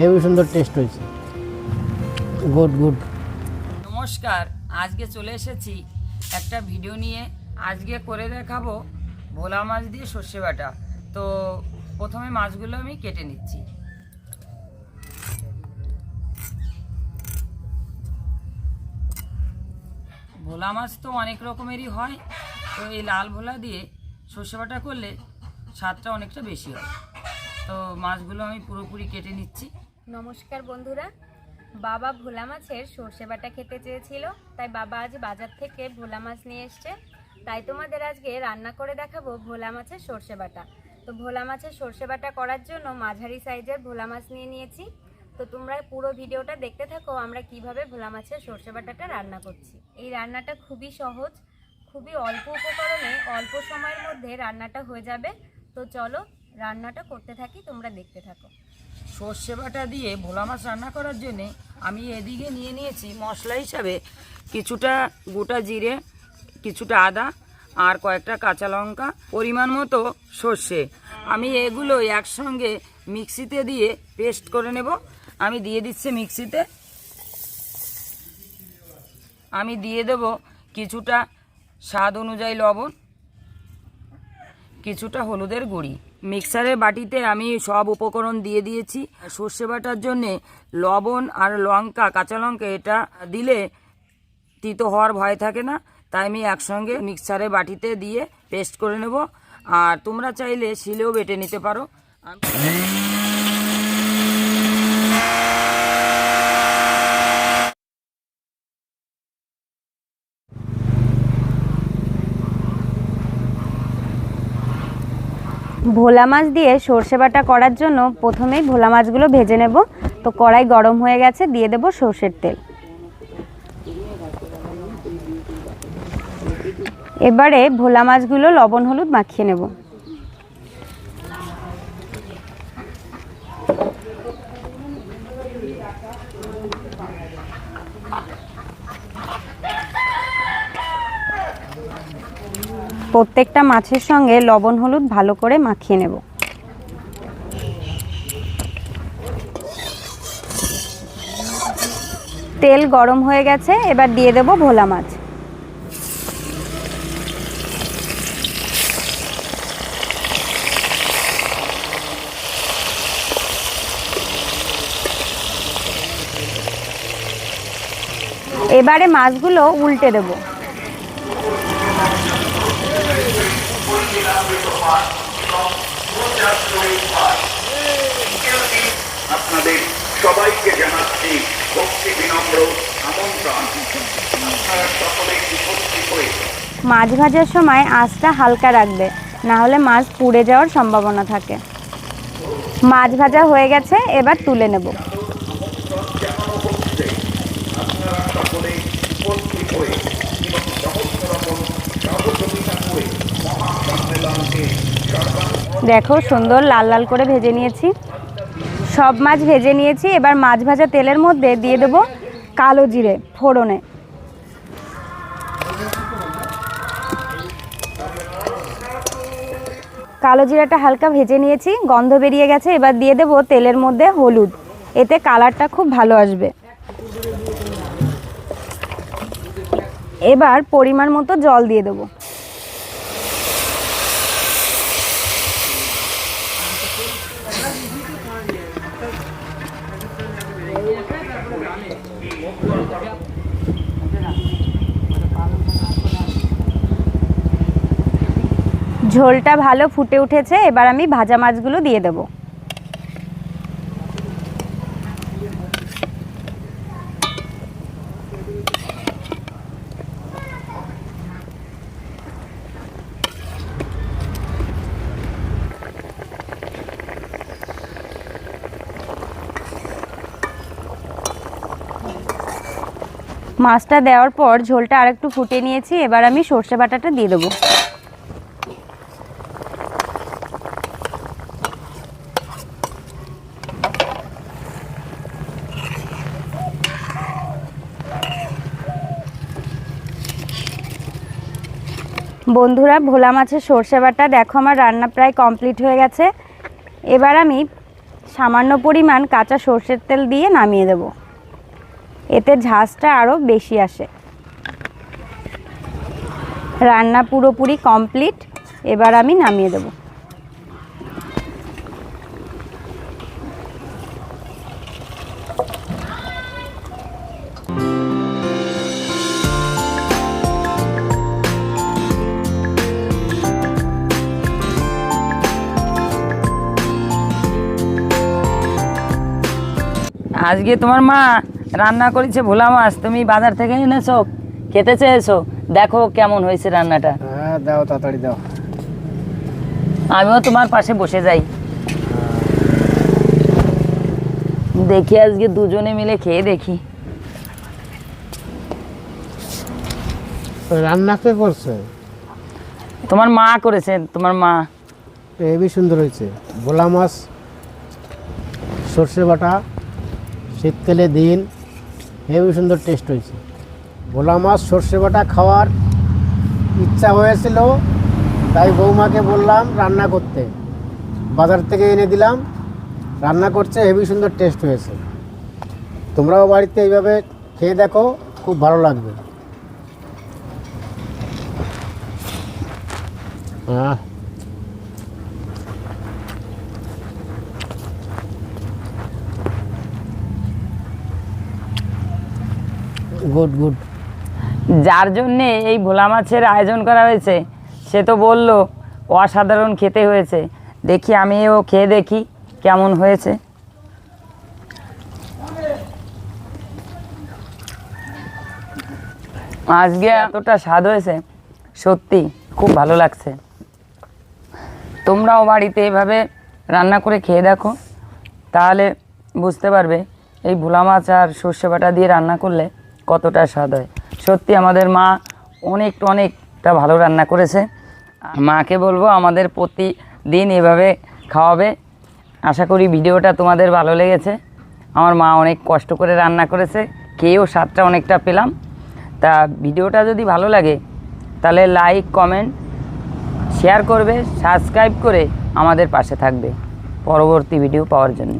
Heavy সুন্দর taste হয়েছে। Good good. নমস্কার, আজকে চলে এসেছি একটা ভিডিও নিয়ে। আজকে করে দেখাবো ভোলা মাছ দিয়ে সর্ষে বাটা। তো প্রথমে মাছগুলো আমি কেটে নিচ্ছি। ভোলা মাছ তো অনেক রকমেরই হয়। তো এই লাল ভোলা দিয়ে সর্ষে বাটা করলে স্বাদটা অনেকটা বেশি হয়। তো মাছগুলো আমি পুরোপুরি কেটে নিচ্ছি। নমস্কার বন্ধুরা। বাবা ভোলা মাছের সর্ষে বাটা খেতে চেয়েছিল, তাই বাবা আজ বাজার থেকে ভোলা মাছ নিয়ে এসছে। তাই তোমাদের আজকে রান্না করে দেখাবো ভোলা মাছের সর্ষে বাটা। তো ভোলা মাছের সর্ষে বাটা করার জন্য মাঝারি সাইজের ভোলা মাছ নিয়ে নিয়েছি। তো তোমরা পুরো ভিডিওটা দেখতে থাকো, আমরা কীভাবে ভোলা মাছের সর্ষে বাটাটা রান্না করছি। এই রান্নাটা খুবই সহজ, খুবই অল্প উপকরণে, অল্প সময়ের মধ্যে রান্নাটা হয়ে যাবে। তো চলো রান্নাটা করতে থাকি, তোমরা দেখতে থাকো। সর্ষে বাটা দিয়ে ভোলা মাছ রান্না করার জন্যে আমি এদিকে নিয়ে নিয়েছি মশলা হিসাবে কিছুটা গোটা জিরে, কিছুটা আদা আর কয়েকটা কাঁচা লঙ্কা, পরিমাণ মতো সর্ষে। আমি এগুলো একসঙ্গে মিক্সিতে দিয়ে পেস্ট করে নেব। আমি দিয়ে দিচ্ছি মিক্সিতে। আমি দিয়ে দেব কিছুটা স্বাদ অনুযায়ী লবণ, কিছুটা হলুদের গুঁড়ি। মিক্সারের বাটিতে আমি সব উপকরণ দিয়ে দিয়েছি। সর্ষে বাটার জন্যে লবণ আর লঙ্কা, কাঁচা লঙ্কা এটা দিলে তিতো হওয়ার ভয় থাকে না। তাই আমি একসঙ্গে মিক্সারের বাটিতে দিয়ে পেস্ট করে নেব। আর তোমরা চাইলে শিলেও বেটে নিতে পারো। ভোলা মাছ দিয়ে সর্ষে বাটা করার জন্য প্রথমেই ভোলা মাছগুলো ভেজে নেব। তো কড়াই গরম হয়ে গেছে, দিয়ে দেব সর্ষের তেল। এবারে ভোলা মাছগুলো লবণ হলুদ মাখিয়ে নেব। প্রত্যেকটা মাছের সঙ্গে লবণ, হলুদ ভালো করে মাখিয়ে নেব। তেল গরম হয়ে গেছে, এবার দিয়ে দেব ভোলা মাছ। এবারে মাছগুলো উল্টে দেবো। আপনাদের সবাইকে জানাচ্ছি ভক্তি বিনম্র আমন্ত্রণ। আপনারা সকলে উপস্থিত হয়ে মাছ ভাজার সময় আঁচটা হালকা রাখবে না হলে মাছ পুড়ে যাওয়ার সম্ভাবনা থাকে। মাছ ভাজা হয়ে গেছে এবার তুলে নেব। আপনারা দেখো, সুন্দর লাল লাল করে ভেজে নিয়েছি। সব মাছ ভেজে নিয়েছি। এবার মাছ ভাজা তেলের মধ্যে দিয়ে দেব কালো জিরে ফোড়নে। কালো জিরাটা হালকা ভেজে নিয়েছি, গন্ধ বেরিয়ে গেছে। এবার দিয়ে দেব তেলের মধ্যে হলুদ। এতে কালারটা খুব ভালো আসবে। এবার পরিমাণ মতো জল দিয়ে দেবো। ঝোলটা ভালো ফুটে উঠেছে, এবার আমি ভাজা মাছগুলো দিয়ে দেব। মাছটা দেওয়ার পর ঝোলটা আরেকটু ফুটিয়ে নিয়েছি, এবার আমি সর্ষে বাটাটা দিয়ে দেবো। বন্ধুরা, ভোলা মাছের সর্ষে বাটা, দেখো আমার রান্না প্রায় কমপ্লিট হয়ে গেছে। এবার আমি সামান্য পরিমাণ কাঁচা সর্ষের তেল দিয়ে নামিয়ে দেব। এতে ঝাঁজটা আরও বেশি আসে। রান্না পুরোপুরি কমপ্লিট। এবার আমি নামিয়ে দেব। আজকে তোমার মা রান্না করেছে ভোলা মাছ তুমি বাজার থেকে এনেছো খেতে চেয়েছো দেখো কেমন হয়েছে রান্নাটা। হ্যাঁ দাও তাড়াতাড়ি দাও। আমিও তোমার পাশে বসে যাই। দেখি আজকে দুজনে মিলে খেয়ে দেখি। রান্না কে করছে? তোমার মা করেছে তোমার মা। হেবি সুন্দর হয়েছে। ভোলা মাছ সর্ষে বাটা শীতকালে দিন হেবি সুন্দর টেস্ট হয়েছে। ভোলা মাছ, সর্ষে বাটা খাওয়ার ইচ্ছা হয়েছিল, তাই বৌমাকে বললাম রান্না করতে। বাজার থেকে এনে দিলাম, রান্না করছে হেবি সুন্দর টেস্ট হয়েছে। তোমরাও বাড়িতে এইভাবে খেয়ে দেখো, খুব ভালো লাগবে। হ্যাঁ গুড গুড। যার জন্যে এই ভোলা মাছের আয়োজন করা হয়েছে, সে তো বলল, অসাধারণ খেতে হয়েছে। দেখি আমিও খেয়ে দেখি কেমন হয়েছে। আজকে এতটা স্বাদ হয়েছে, সত্যি খুব ভালো লাগছে। তোমরাও বাড়িতে এভাবে রান্না করে খেয়ে দেখো, তাহলে বুঝতে পারবে, এই ভোলা মাছ আর সর্ষে বাটা দিয়ে রান্না করলে কতটা স্বাদ হয়। সত্যি আমাদের মা অনেক, অনেকটা ভালো রান্না করেছে। মাকে বলব আমাদের প্রতিদিন এভাবে খাওয়াবে। আশা করি ভিডিওটা তোমাদের ভালো লেগেছে। আমার মা অনেক কষ্ট করে রান্না করেছে, খেয়েও স্বাদটা অনেকটা পেলাম। তা ভিডিওটা যদি ভালো লাগে, তাহলে লাইক কমেন্ট শেয়ার করবে সাবস্ক্রাইব করে আমাদের পাশে থাকবে। পরবর্তী ভিডিও পাওয়ার জন্য।